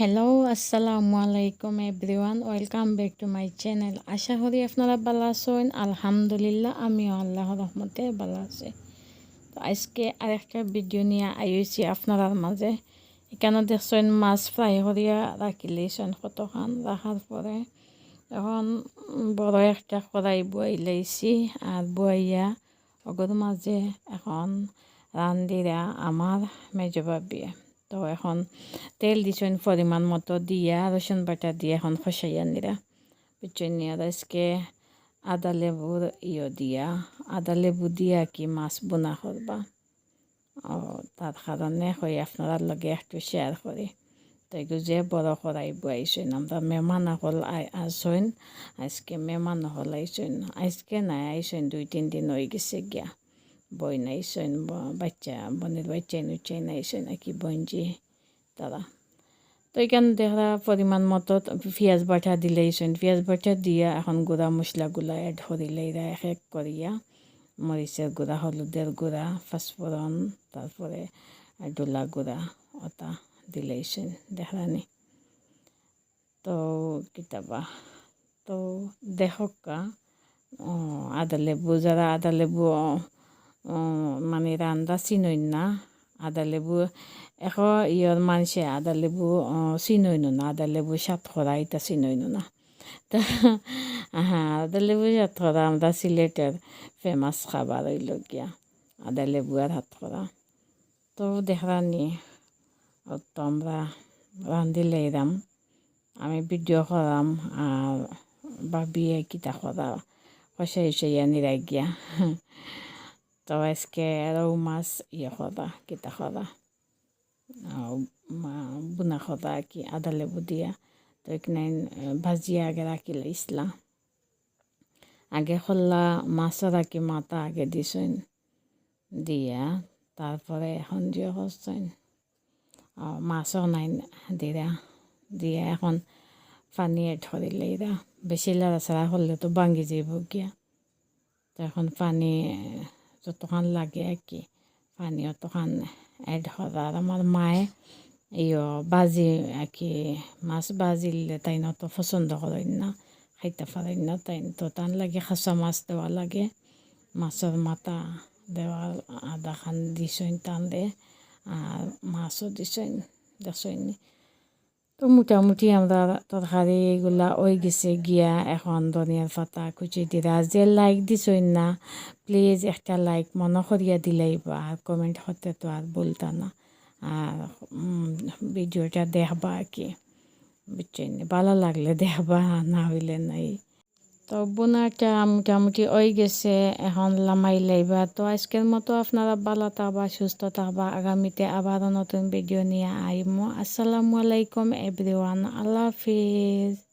Hello আসসালামু আলাইকুম everyone welcome back to my channel আশা করি আপনারা ভালো আছেন আলহামদুলিল্লাহ আমিও আল্লাহ রহমতে ভালো আছি তো আজকে আরেকটা ভিডিও নিয়ে আইছি আপনার মাঝে এখানে দেখছেন মাছ ফ্রাই করিয়া রাখিলেছেন কতখান রাখার পরে এখন বড় একটা কড়াই বই লাইছি আর বইয়া অগর মাঝে এখন রান্দিরা আমার মেজবাবিয়ে তো এখন তেল দিছেন পরিমাণ মতো দিয়া রসুন বাটা দিয়ে এখন খসাইয়া নিরা বুঝছেন নিয়ে আজকে আদা লেবুর ইয়ে দিয়া। আদা লেবু দিয়া কি মাছ বোনা করবা ও তার কারণে হয়ে আপনারা লগে একটু শেয়ার করি তো যে বড় করাই বুয়াইছেন আমরা মেহমান হল আসইন আজকে মেহমান হল আইসইন আজকে নাই আইসইন দুই, তিন দিন হয়ে গেছে গিয়া। বই নাইছেন বাচ্চা, বোনের বাচ্চা নুচাই নাইছেন নাকি বঞ্জি তারা তো এখানে দেখা পরিমাণ মতো পেঁয়াজ বাটা দিলেইছেন পেঁয়াজ বাটা দিয়া এখন গুঁড়া মশলাগুলা অ্যাড করিলেইরা এক এক করিয়া মরিচের গুঁড়া, হলুদের গুঁড়া ফাঁসফোড়ন তারপরে ডোলা গুঁড়া ওটা দিলেইছেন দেখানি তো কিতাবা, তো দেখকা আদা লেবু, যারা আদা লেবু মানে রান্দা চিনইন না, আদা লেবু, এশ ইয়র মানুষে আদা লেবু চিনইন না, আদা লেবু সাত খরা এটা চিনইন না। তা হ্যাঁ আদা লেবু সাত খরা আমরা সিলেটের ফেমাস খাবার হইল গিয়া আদা লেবু আর হাত খরা তো দেখরানি তো আমরা রান্ধিলে এরাম আমি ভিডিও করাম আর ভাবিয়ে কিতা করা কষাই সইয়া নিরাই গিয়া তো আজকে রৌ মাছ ইয়ে খদা কিতা খদা বুনা খদা কি আদা লেবু দিয়া তো এখানে ভাজিয়া আগে রাখি লাইছিলাম আগে খোল্লা মাছও রাখি মাথা আগে দিছেন দিয়া তারপরে এখন যে করছেন মাছও নাই দিয়া দিয়া এখন পানি করিলে এরা বেশি লাড়াচাড়া করলে তো ভাঙ্গি যাব গিয়া তো এখন পানি যতক্ষণ লাগে আর কি। পানি অতক্ষণ এড করার আমার মায়ে ইয় বাজি আর কি, মাছ বাজিলে তাই তো পছন্দ করেন না, খাইতে পারেন না তাই তো তান লাগে খাসা মাছ দেওয়া লাগে। মাছের মাথা দেওয়া আদা খান টান দে আর মাছও দিছেন দেখছেন তো মোটামুটি আমরা তরকারি এগুলা ওই গেছে গিয়া এখন ধনিয়ার পাতা কুচি দিরা। যে লাইক দিছই না প্লিজ একটা লাইক মনে করিয়া দিলেই বা আর কমেন্ট হতে তো আর বলতা না। আর ভিডিওটা দেখবা কি। বুঝছেন? ভালো লাগলে দেখবা, না হইলে নাই। তো বোনাটা মোটামুটি ওই গেছে। এখন লামাই লাইবা। তো আজকের মতো আপনারা ভালো থাকবা, সুস্থ থাকবা। আগামীতে আবারও নতুন ভিডিও নিয়ে আইমো। আসসালামু আলাইকুম এভরিওয়ান আল্লাহ হাফিজ।